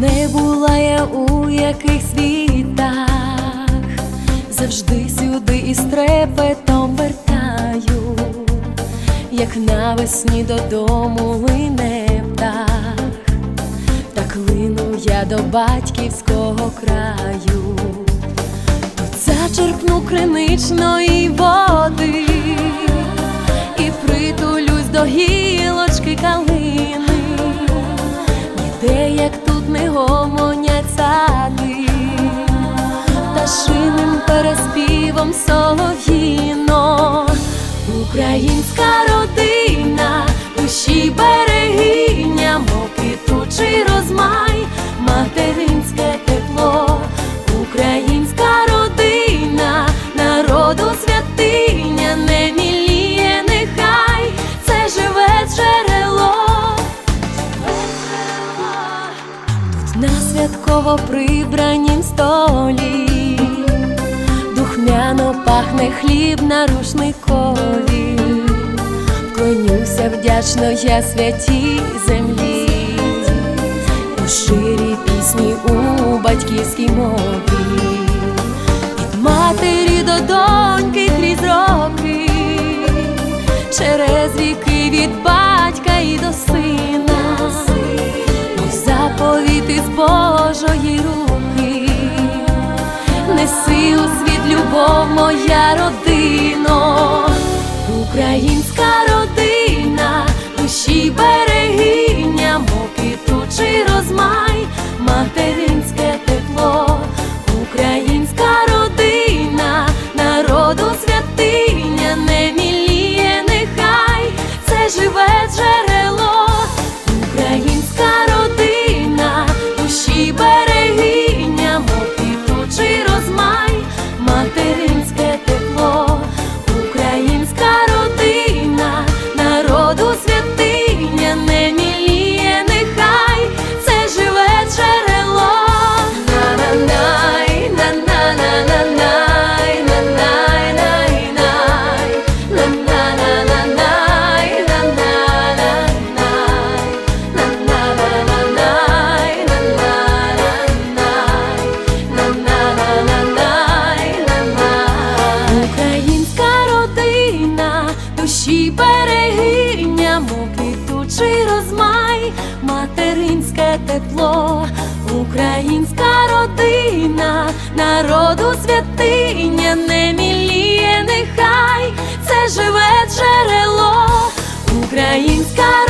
Не була я у яких світах, завжди сюди із трепетом вертаю, як навесні додому лине птах, так лину я до батьківського краю, Тут зачерпну криничної води тут не гомонять пташиним переспівом солов'їно, українська святково прибранім столі. Духмяно пахне хліб на рушникові, вклонюся вдячно я святій землі, у ширі пісні у батьківській мові, від матері до доньки крізь роки, через віки неси у світ любов, моя родино, українська родина, душі берегиня, мов квітучий розмай, материнське тепло, українська родина, народу святиня, не міліє, нехай. Це живе джерело, душі берегиня, муки квітучий розмай, материнське тепло, українська родина, народу святиня, не міліє, нехай. Це живе джерело, українська